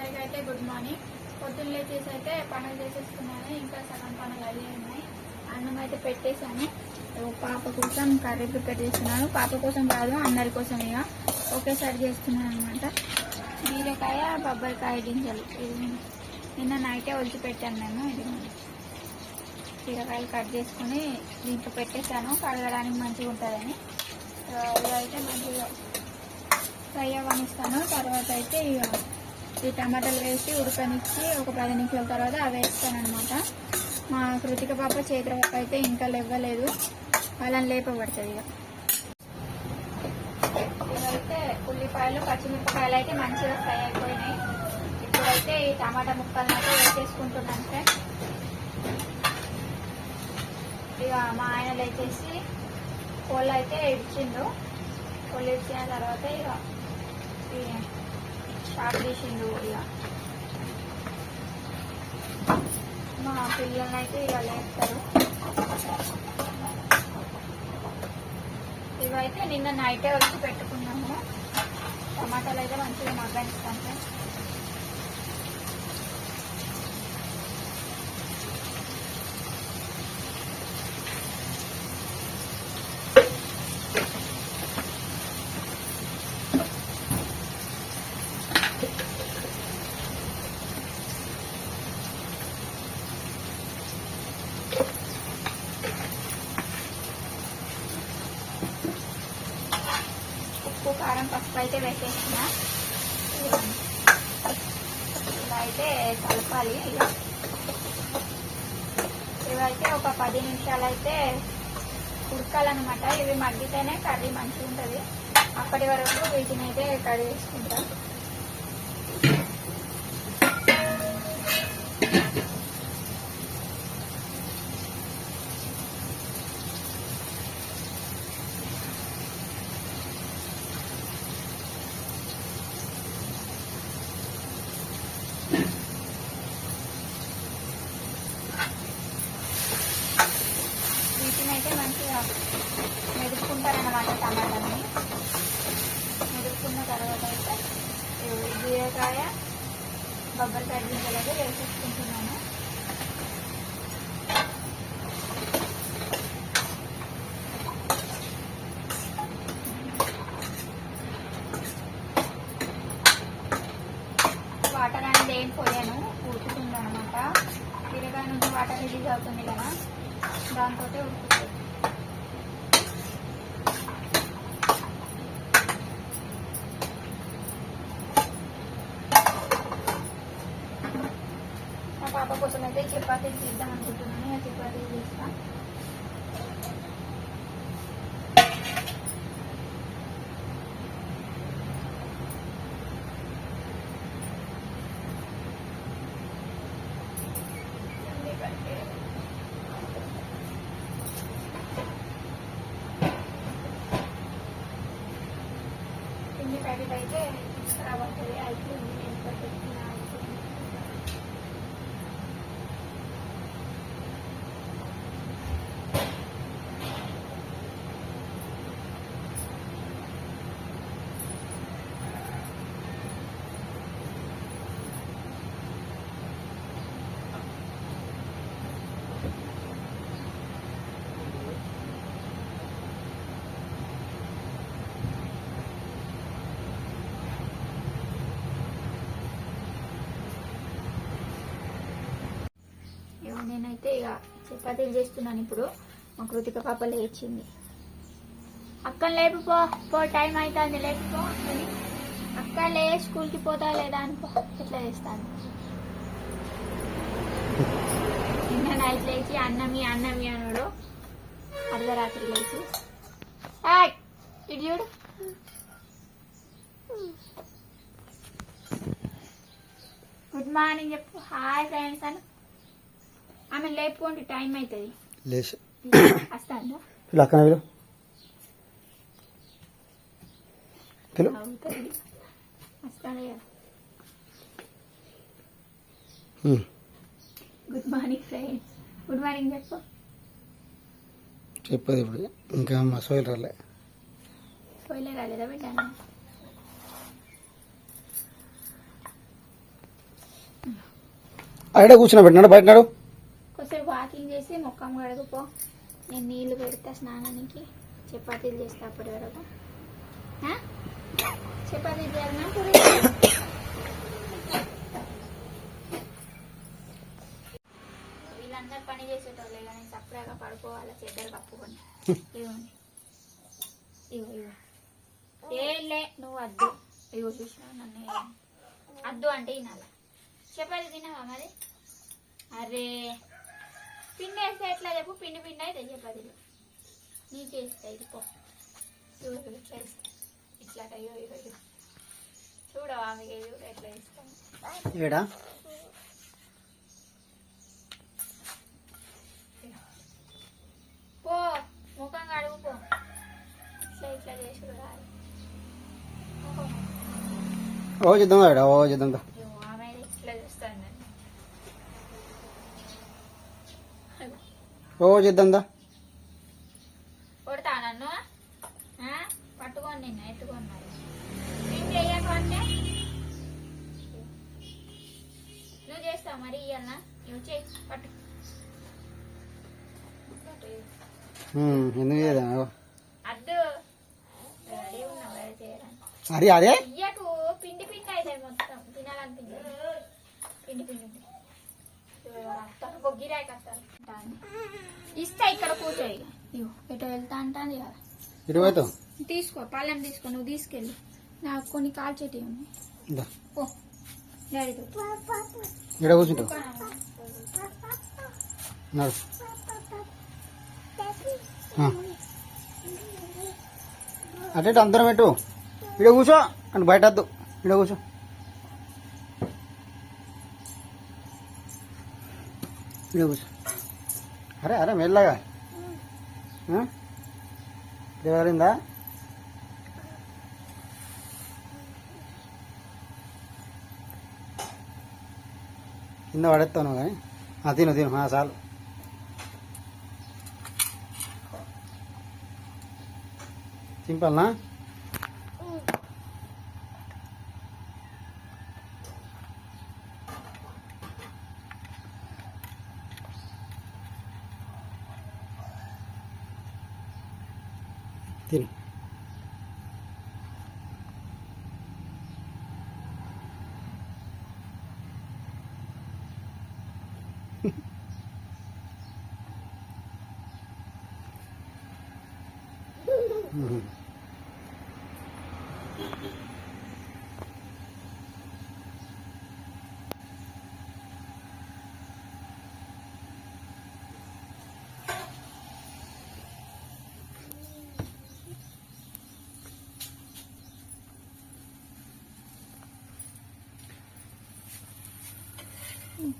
అయితే good morning. పొద్దున్న లేచేసి అయితే పనులు చేసేసుకున్నాను. ఇంకా సగం పనులు అవి ఉన్నాయి. అన్నం అయితే పెట్టేశాను. పాప కోసం కర్రీ ప్రిపేర్ చేస్తున్నాను. పాప కోసం కాదు అందరి కోసం ఇక ఒకేసారి చేస్తున్నాను అనమాట బీరకాయ బొబ్బరికాయ గింజలు. ఇది నిన్న నైటే ఒలిచి పెట్టాను నేను. ఇది బీరకాయలు కట్ చేసుకుని దీంట్లో పెట్టేశాను. కడగడానికి మంచిగా ఉంటుందని. ఆ, ఇదైతే మంచిగా ఫ్రై అవ్వనిస్తాను. తర్వాత అయితే ఇక ఈ టమాటాలు వేసి ఉడకనిచ్చి ఒక పది నిమిషాల తర్వాత అవి వేస్తాను అనమాట మా కృతిక పాప చేతి పాప అయితే ఇంకా లేవ్వలేదు. వాళ్ళని లేపబడుతుంది ఇక. ఇవైతే ఉల్లిపాయలు పచ్చిమిరపకాయలు అయితే మంచిగా ఫ్రై అయిపోయినాయి. ఇప్పుడైతే ఈ టమాటా ముక్కలను అయితే వేసేసుకుంటున్నాను ఫ్రెండ్ ఇక మా ఆయన లేచేసి కోళ్ళు అయితే ఇచ్చిండు. కోళ్ళు ఇచ్చిన తర్వాత ఇక ఈ చేసిండు తీసిండు ఇక మా పిల్లలైతే అయితే ఇక లేస్తారు ఇవైతే నిన్న నైటే వచ్చి పెట్టుకున్నాము. టమాటాలు అయితే మంచిగా మగ్గనిస్తాను ఫ్రెండ్స్ ఉప్పు కారం పసుపు అయితే వేసేసిన. ఇలా అయితే కలపాలి. ఇలా ఇవైతే ఒక పది నిమిషాలు అయితే ఉడకాలన్నమాట. ఇవి మగ్గితేనే కర్రీ మంచిగా ఉంటుంది అప్పటి వరకు వీటిని అయితే కర్రీ చేసుకుంటాం వీటిని అయితే మంచిగా మెదుపుకుంటారన్నమాట టమాటాని మెదుపుకున్న తర్వాత అయితే ఈ బీరకాయ బొబ్బరికాయ గింజలు అయితే వేసేసుకుంటున్నాను వాటర్ అనేది ఏం పోయాను ఉడుకుతుంది అనమాట బీరకాయ నుంచి వాటర్ రిలీజ్ అవుతుంది కదా దాంతో ఉడుకుతుంది మా పాప కోసం అయితే చపాతీలు చేద్దాం అనుకుంటున్నాను ఇక చపాతీలు చేస్తా పిండి ప్యాకెట్ అయితే తీసుకురాబోతుంది అయిపోయింది నేను పెట్టిన అయిపోయింది ఇక నేనైతే ఇక చపాతీలు చేస్తున్నాను ఇప్పుడు. మా కృతిక పాప లేచింది. అక్క లేపు పో టైం అవుతుంది లేపిపో అని అక్క లే స్కూల్కి పోతా లేదా అనుకో పో ఎట్లా చేస్తాను నిన్న నైట్ లేచి అన్నమి అన్నమి అన్నాడు. అర్ధరాత్రి లేచి. ఏయ్, ఇటు చూడు. గుడ్ మార్నింగ్ చెప్పు. హాయ్ ఫ్రెండ్స్ అని ఆమె లేపుకోండి టైం అవుతుంది లేచి. వస్తాను అక్కన పిలు. పిలు. Good morning friends good morning చెప్పు. చెప్పదు ఇప్పుడు. ఇంకా మా సోయలు రాలే. పోయిలే రాలేదా బిడ్డాను అక్కడే కూర్చున్నా పెట్టినాడు బయటనాడు కొంచెం వాకింగ్ చేసి ముఖం కడుగుపో. నేను నీళ్ళు పెడతా స్నానానికి. చపాతీలు చేస్తా అప్పటి వరకు. చపాతీలు చేయాలన్నా వీళ్ళందరూ పని చేసేటోళ్ళే కానీ సపరేట్గా పడుకోవాలి చెద్దరు కప్పుకొని. ఇవ్వండి ఇగో ఇగో ఏలే నువ్వు అద్దు. ఇగో చూసినా నన్ను అద్దు అంటే ఇనాల చపాతీ తినావా మరి? అరే. పిండి వేస్తే ఎట్లా చెప్పు? పిండి పిండి అయితే చపాతీలు నీకేస్తా ఇది పో. చూడు ఇట్లా వేస్తా ఇట్లా అయ్యో చూడవా మీకు చూడు ఎట్లా పో ముఖం కడుగు పో. ఇట్లా ఇట్లా చేసి రాదు ముఖం. ఓ చేద్దాం ఓ చేద్దాం దా. ఏమో ఆమె ఇట్లా చూస్తాను నన్ను ఓ కొడతా నన్ను? పట్టుకోండి నిన్న ఎత్తుకోండి మరి. ఏం చెయ్యకంటే నువ్వు చేస్తావు మరి నువ్వు చేయి పట్టు. ఎందుకు. అద్దు. అదే ఇయ్యకు పిండి పిండి అవుతాయి మొత్తం తినాలనిపించదు పిండి పిండి ఉంటాయి. ఇదిగో అత్తకు బొగ్గిరాయి కట్టాలి ఇస్తా ఇక్కడ కూర్చోయి ఇగో ఎటు వెళ్తా అంటాను కదా పోతాం తీసుకో పళ్ళెం తీసుకో నువ్వు తీసుకెళ్ళి. నాకు కొన్ని కాల్చేటివి ఉన్నాయి దా. ఓ డాడీతో ఈడ కూర్చుంటావు? నడు. అటే అందరం పెట్టు ఇక్కడ కూర్చో. అని బయట వద్దు. ఇక్కడ కూర్చో. ఇక్కడ కూర్చో. అరే అరే మెల్లగా. ఆ? కింద పడేస్తాను కానీ. తిను తిను. ఆ, చాలు. సింపల్నా? తిను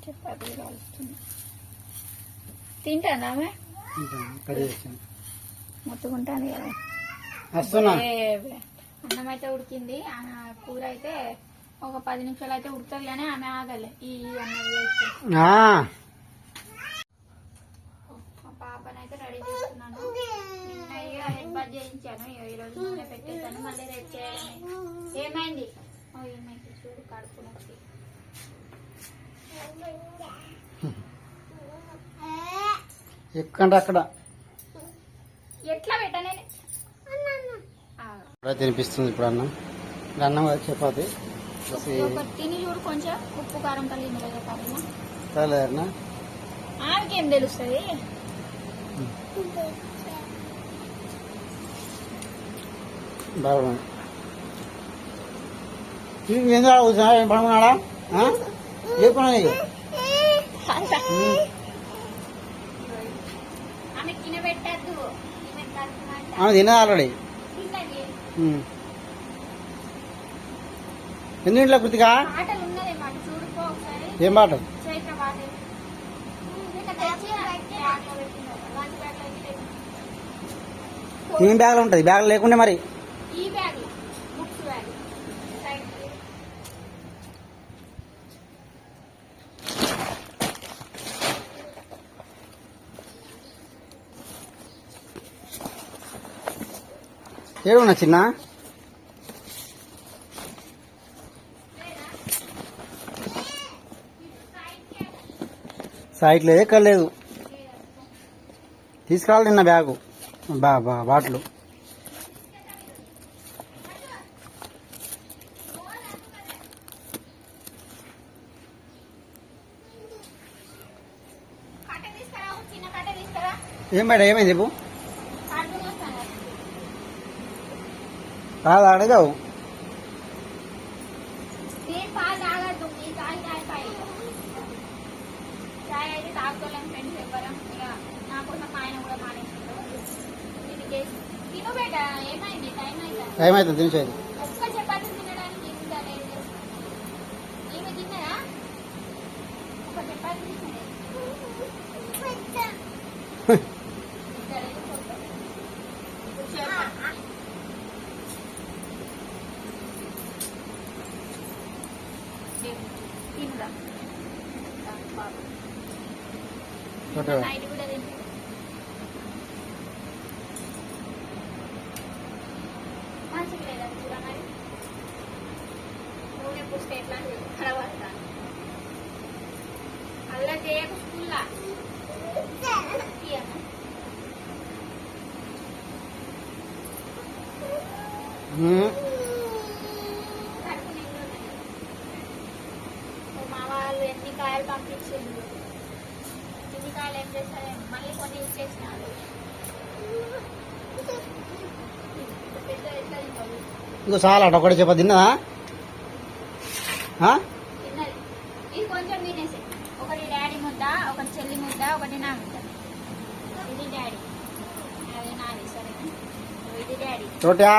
చపాతీ కాలుస్తున్నా. తింటానా ఆమె? మొత్తుకుంటాను కదా. అన్నం అయితే ఉడికింది కూర అయితే ఒక పది నిమిషాలు అయితే ఉడుతుంది కానీ ఆమె ఆగలే. ఈ అన్నం పాపనైతే రెడీ చేస్తున్నాను. నిన్న హెడ్ బాత్ చేయించాను. ఈరోజు నూనె పెట్టేసాను మళ్ళీ రేపు చేయడమే ఏమైంది? ఓ ఏమైంది? చూడు కడుపు నొప్పి. ఎక్కండి అక్కడ. ఎట్లా అక్కడ తినిపిస్తుంది ఇప్పుడు అన్నం. అన్నం కాదు చపాతి. తిని చూడు కొంచెం. ఉప్పు కారం కలిగింది కదా తెలుస్తుంది? బాగుంది. కూర్చున్నా ఏం పడుకున్నాడా నీకు ఉమ్. ఆమె తిన్నది ఆల్రెడీ. ఎందుకు ఇంట్లో ఒకసారి. ఏం పాట బ్యాగ్లో బ్యాగ్లో. ఏం బ్యాగ్లో ఉంటుంది? బ్యాగ్ లేకుండే మరి ఈ బ్యాగ్ బుక్స్ బ్యాగ్ సైడ్ ఏడున్నా చిన్న? సైట్ లేదు ఎక్కడ లేదు? తీసుకురావాలి నిన్న బ్యాగు. బా బా బాటిల్. ఏం మేడం ఏమైంది చెప్పు కార్టూన్ వస్తాను కాదు అడగావు నేను పాలు తాగద్దు ఈ చాయ్ చాయ్ పాయి చాయ్ అయితే తాగుకోలేం ఫ్రెండ్స్ ఎవ్వరం ఇక నా కోసం మా ఆయన కూడా మానేసిండు ఇది చేసి తిను బేట ఏమైంది టైం అయితే ఏమైతుంది తినేసేది ఒక్క చపాతీ తినడానికి ఇంకా లేదు ఈమె తిన్నదా ఒక చపాతీ తిన్నది ఇద్దరైతే పోతారు. తినురా బాబు కొట్టవా? నైట్ కూడా తింటు మంచిగా లేదా కూర మరి నూనె పుస్తే ఎట్లా కడవస్తా అల్లా చేయకు స్కూల్లా తీయను. ఉమ్. కడుపు నిండు ఉన్నది. మా వాళ్ళు ఎన్ని కాయలు పంపించిండ్రు ఎన్ని కాయలు ఏం చేస్తారే మళ్ళీ కొన్ని ఇచ్చేసినారు పెద్ద ఎట్లా తింటారు ఇంకో చాలా అట ఒకటి చెప్ప తిన్నదా ఆ? తిన్నది ఇది కొంచెం తినేసి ఒకటి డాడీ ముద్ద ఒకటి చెల్లి ముద్ద ఒకటి నా ముద్ద ఇది డాడీ అది నాది సరేనా? ఇది డాడీ. చోట్యా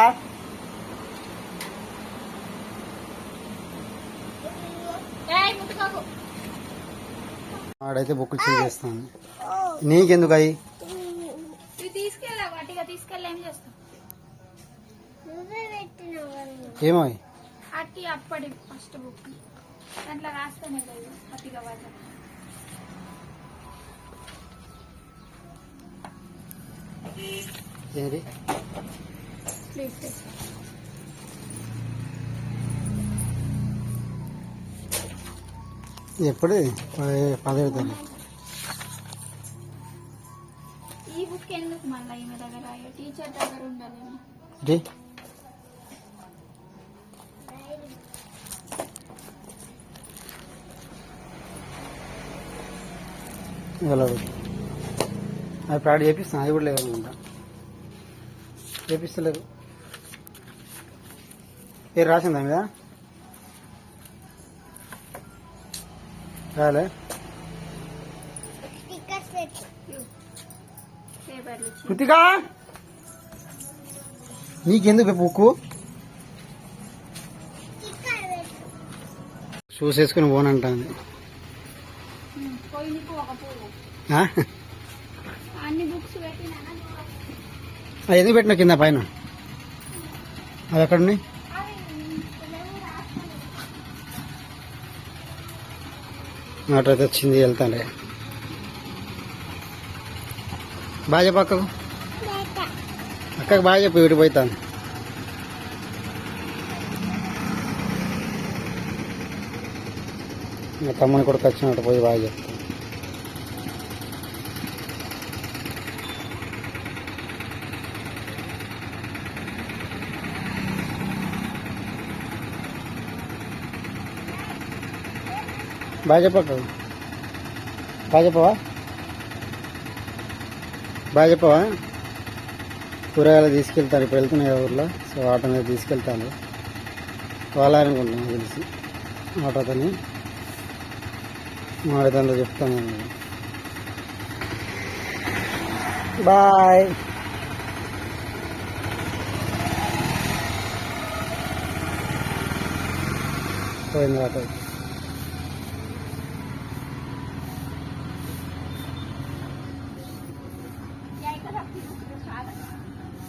ఆడైతే బుక్కులు చేస్తాను నీకెందుకు అయి? ఇవి తీసుకెళ్ళా గట్టిగా తీసుకెళ్ళి ఏం చేస్తాం ఏమో? అట్టి అప్పటి ఫస్ట్ బుక్ దాంట్లో రాస్తేనే లేదు అట్టిగా వాళ్ళ ఏంటి ప్లీజ్. ఎప్పుడు? పదవి తల్లి ఈ బుక్ ఎందుకు మళ్ళీ ఈమె దగ్గర టీచర్ దగ్గర ఉండాలి అది ప్రాడ్ చేపిస్తాను అది కూడా లేదు చేపిస్తలేదు. పేరు రాసిందా మీద? రాలే కృతిక! నీకెందుకు బుక్కు? షూస్ వేసుకుని పోనంటాను ఉమ్, పోయి నీకు ఒక పువ్వు ఆ? అన్ని బుక్స్ పెట్టినా అది ఎందుకు పెట్టిన కింద పైన అది ఎక్కడ ఉన్నాయి. ఆటో అయితే వచ్చింది వెళ్తాలే బాగా చెప్పు అక్కకు అక్కకు బాగా చెప్పు ఇటు పోతాను తమ్ముని కూడా వచ్చినట్టు పోయి బాగా చెప్తాను బాగా చెప్పక్క బాగా చెప్పవా? బాగా చెప్పవా? కూరగాయలు తీసుకెళ్తాను ఇప్పుడు వెళ్తున్నాయి ఊర్లో. సో ఆటో మీద తీసుకెళ్తాను. వాళ్ళనుకుంటున్నాను నాకు తెలిసి. ఆటోతోని మా విధంగా చెప్తాను బాయ్ పోయింది.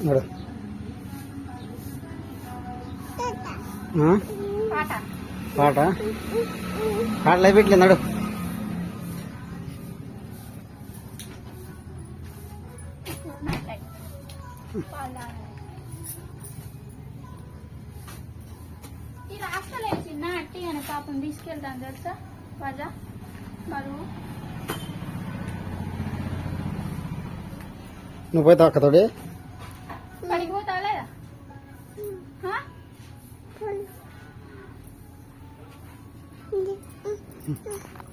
నడు. ఆ? పాట. పాట? పాటలు అయిపోయట్లేదు నడు. ఇది అసలే చిన్న అట్టి అని పాపం తీసుకెళ్తాం తెలుసా? వజా బరువు. నువ్వు పోయి తాకతోడి బడికి పోతా లేదా? Mm-hmm.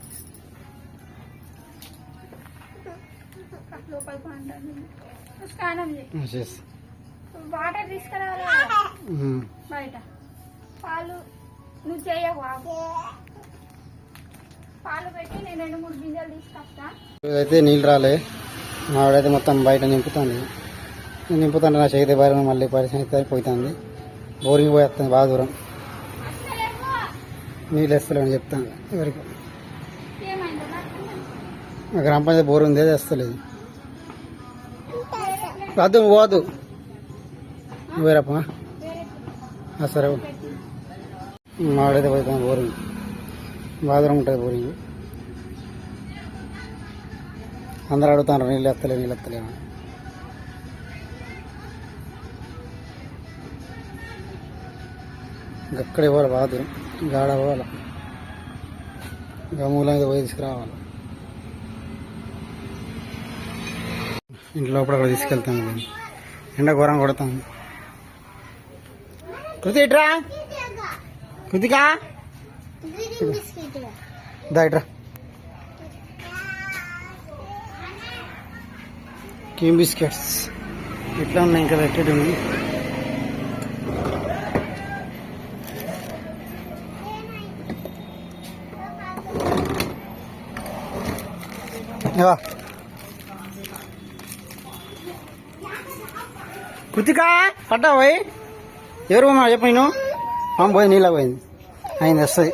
స్నానం చేయి. చేసి వాటర్ తీసుకురావాలి బయట. పాలు నువ్వు చేయకు. పాలు పెట్టి నేను రెండు మూడు గింజలు తీసుకొస్తా. అయితే నీళ్ళు రాలే. మావిడైతే మొత్తం బయట నింపుతుంది. నింపుతుంటే నా చేతి బారిన మళ్ళీ అయితే పోతుంది. బోరింగ్ పోయేస్తుంది బాగా దూరం. నీళ్ళు వేస్తలేని చెప్తాను ఎవరికి. గ్రామ పంచాయతీ బోర్ ఉంది అది వేస్తలేదు. వద్దు పోదు వేరప్ప. సరే. మాడైతే పోతాం బోరింగ్ బాగా ఉంటుంది బోరింగ్ అందరు అడుగుతారు నీళ్ళు ఎత్తలే నీళ్ళు ఎత్తలేము అని. అక్కడే పోవాలి గాడ పోవాలి. గమూల పోయి తీసుకురావాలి. ఇంటి లోపల కూడా తీసుకెళ్తాం ఎండ ఘోరం కొడతాం. కృతిట్రా కృతికా? దాయిట్రా ఇట్రా బిస్కెట్స్. ఇట్లా ఉన్నాయి ఇంకా పెట్టేటి ఉంది. ఏవా కృతిక పడ్డా పోయి ఎవరు చెప్పాను పోయి నీళ్ళ పోయింది. అయింది వస్తుంది.